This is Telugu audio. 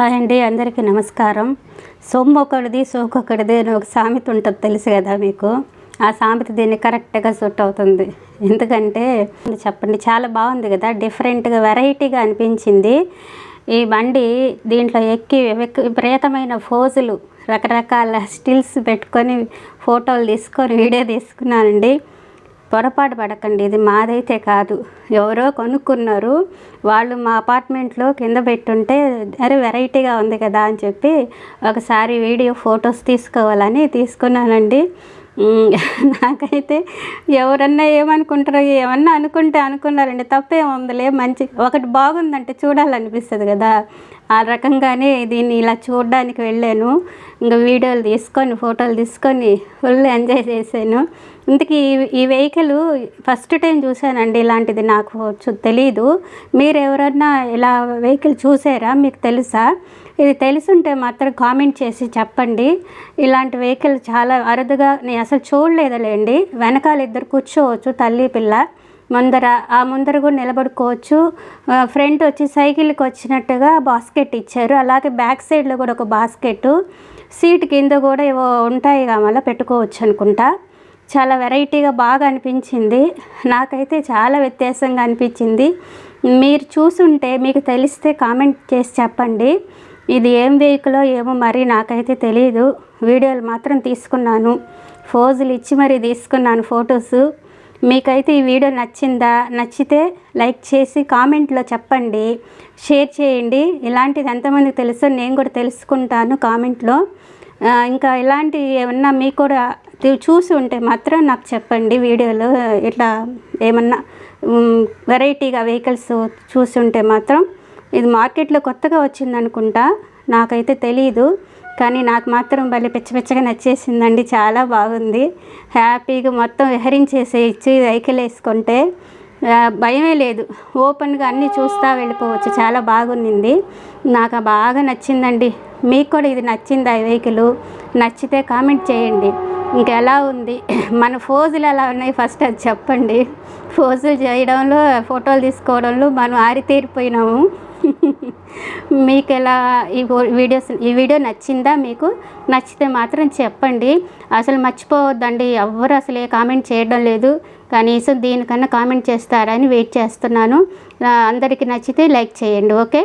హాయ్ అండి అందరికీ నమస్కారం. సొమ్ము ఒకటిది సోకొకటిది అని ఒక సామెత ఉంటుంది తెలుసు కదా మీకు? ఆ సామెత దీన్ని కరెక్ట్గా సూట్ అవుతుంది. ఎందుకంటే చెప్పండి చాలా బాగుంది కదా డిఫరెంట్గా వెరైటీగా అనిపించింది. ఈ బండి దీంట్లో ఎక్కి విపరీతమైన ఫోజులు రకరకాల స్టిల్స్ పెట్టుకొని ఫోటోలు తీసుకొని వీడియో తీసుకున్నానండి. పొరపాటు పడకండి. ఇది మాదైతే కాదు. ఎవరో కొనుక్కున్నారు. వాళ్ళు మా అపార్ట్మెంట్లో కింద పెట్టుంటే అరే వెరైటీగా ఉంది కదా అని చెప్పి ఒకసారి వీడియో ఫొటోస్ తీసుకోవాలని తీసుకున్నానండి. నాకైతే ఎవరన్నా ఏమనుకుంటారో ఏమన్నా అనుకుంటే అనుకున్నారండి. తప్పేముందిలే మంచి ఒకటి బాగుందంటే చూడాలనిపిస్తుంది కదా. ఆ రకంగానే దీన్ని ఇలా చూడడానికి వెళ్ళాను. ఇంకా వీడియోలు తీసుకొని ఫోటోలు తీసుకొని ఫుల్ ఎంజాయ్ చేశాను. ఇంతకీ ఈ- వెహికల్ ఫస్ట్ టైం చూశానండి ఇలాంటిది నాకు తెలియదు తెలీదు. మీరు ఎవరన్నా ఇలా వెహికల్ చూసారా? మీకు తెలుసా? ఇది తెలుసుంటే మాత్రం కామెంట్ చేసి చెప్పండి. ఇలాంటి వెహికల్ చాలా అరుదుగా నేను అసలు చూడలేదులేండి. వెనకాల ఇద్దరు కూర్చోవచ్చు తల్లి పిల్ల. ముందర ఆ ముందర కూడా నిలబడుకోవచ్చు. ఫ్రంట్ వచ్చి సైకిల్కి వచ్చినట్టుగా బాస్కెట్ ఇచ్చారు. అలాగే బ్యాక్ సైడ్లో కూడా ఒక బాస్కెట్ సీట్ కింద కూడా ఏవో ఉంటాయి మళ్ళీ పెట్టుకోవచ్చు అనుకుంటా. చాలా వెరైటీగా బాగా అనిపించింది. నాకైతే చాలా వ్యత్యాసంగా అనిపించింది. మీరు చూసుంటే మీకు తెలిస్తే కామెంట్ చేసి చెప్పండి. ఇది ఏం వెహికలో ఏమో మరి నాకైతే తెలియదు వీడియోలు మాత్రం తీసుకున్నాను. ఫోజులు ఇచ్చి మరీ తీసుకున్నాను ఫొటోస్. మీకైతే ఈ వీడియో నచ్చిందా? నచ్చితే లైక్ చేసి కామెంట్లో చెప్పండి. షేర్ చేయండి. ఇలాంటిది ఎంతమందికి తెలుసో నేను కూడా తెలుసుకుంటాను కామెంట్లో. ఇంకా ఇలాంటి ఏమన్నా మీకు కూడా చూసి ఉంటే మాత్రం నాకు చెప్పండి వీడియోలో. ఇట్లా ఏమన్నా వెరైటీగా వెహికల్స్ చూసి ఉంటే మాత్రం. ఇది మార్కెట్లో కొత్తగా వచ్చింది అనుకుంటా నాకైతే తెలియదు కానీ నాకు మాత్రం భలే పిచ్చ పిచ్చగా నచ్చేసిందండి. చాలా బాగుంది. హ్యాపీగా మొత్తం విహరించేసేయచ్చు వెహికల్ వేసుకుంటే భయమే లేదు. ఓపెన్గా అన్నీ చూస్తా వెళ్ళిపోవచ్చు. చాలా బాగుంది. నాకు బాగా నచ్చిందండి. మీకు కూడా ఇది నచ్చిందా ఈ వెహికల్? నచ్చితే కామెంట్ చేయండి. ఇంకెలా ఉంది? మన ఫోజులు ఎలా ఉన్నాయి? ఫస్ట్ అది చెప్పండి. ఫోజులు చేయడంలో ఫోటోలు తీసుకోవడంలో మనం ఆరితేరిపోయినాము. మీకు ఎలా ఈ వీడియోస్ ఈ వీడియో నచ్చిందా మీకు? నచ్చితే మాత్రం చెప్పండి. అసలు మర్చిపోవద్దండి. ఎవ్వరు అసలు ఏ కామెంట్ చేయడం లేదు. కనీసం దీనికన్నా కామెంట్ చేస్తారని వెయిట్ చేస్తున్నాను. అందరికీ నచ్చితే లైక్ చేయండి ఓకే?